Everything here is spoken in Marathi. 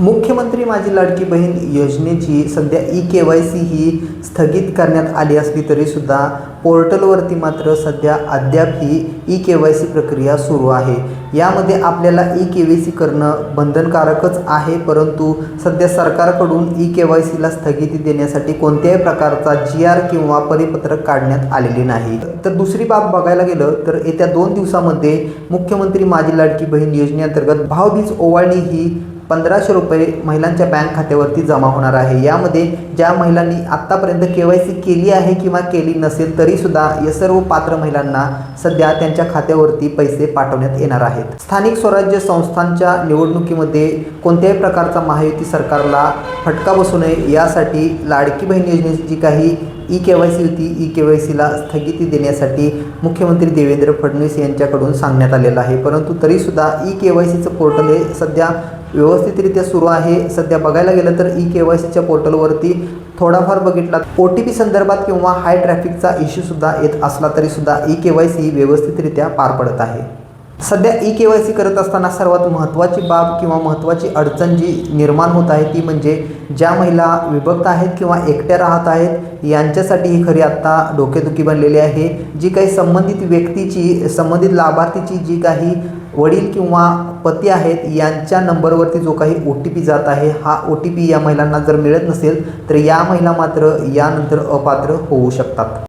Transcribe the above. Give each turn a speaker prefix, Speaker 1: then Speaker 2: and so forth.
Speaker 1: मुख्यमंत्री माझी लाडकी बहीण योजनेची सध्या ई के वाय सी ही स्थगित करण्यात आली असली तरीसुद्धा पोर्टलवरती मात्र सध्या अद्याप ही ई के वाय सी प्रक्रिया सुरू आहे. यामध्ये आपल्याला ई के वाय सी करणं बंधनकारकच आहे परंतु सध्या सरकारकडून ई के वाय सीला स्थगिती देण्यासाठी कोणत्याही प्रकारचा जी आर किंवा परिपत्रक काढण्यात आलेले नाही. तर दुसरी बाब बघायला गेलं तर येत्या दोन दिवसामध्ये मुख्यमंत्री माझी लाडकी बहीण योजनेअंतर्गत भावबीज ओवाळणी ही पंधराशे रुपये महिलांच्या बँक खात्यावरती जमा होणार आहे. यामध्ये ज्या महिलांनी आत्तापर्यंत के वाय सी केली आहे किंवा केली नसेल तरीसुद्धा या सर्व पात्र महिलांना सध्या त्यांच्या खात्यावरती पैसे पाठवण्यात येणार आहेत. स्थानिक स्वराज्य संस्थांच्या निवडणुकीमध्ये कोणत्याही प्रकारचा महायुती सरकारला फटका बसू नये यासाठी लाडकी बहीण योजनेची जी काही ई के वाय सी होती ई के वाय सीला स्थगिती देण्यासाठी मुख्यमंत्री देवेंद्र फडणवीस यांच्याकडून सांगण्यात आलेलं आहे. परंतु तरीसुद्धा ई के वाय सीचं पोर्टल हे सध्या व्यवस्थितरित्या सुरू आहे. सध्या बघायला गेलं तर ई के वाय सीच्या पोर्टलवरती थोडाफार बघितला ओ टी पी संदर्भात किंवा हाय ट्रॅफिकचा इश्यूसुद्धा येत असला तरीसुद्धा ई के वाय सी व्यवस्थितरित्या पार पडत आहे. सध्या ई के वाय सी करत असताना सर्वात महत्त्वाची बाब किंवा महत्त्वाची अडचण जी निर्माण होत आहे ती म्हणजे ज्या महिला विभक्त आहेत किंवा एकट्या राहत आहेत यांच्यासाठी ही खरी आत्ता डोकेदुखी बनलेली आहे. जी काही संबंधित व्यक्तीची संबंधित लाभार्थीची जी काही वडील किंवा पती आहेत यांच्या नंबरवरती जो काही ओ टी पी जात आहे हा ओ टी पी या महिलांना जर मिळत नसेल तर या महिला मात्र यानंतर अपात्र होऊ शकतात.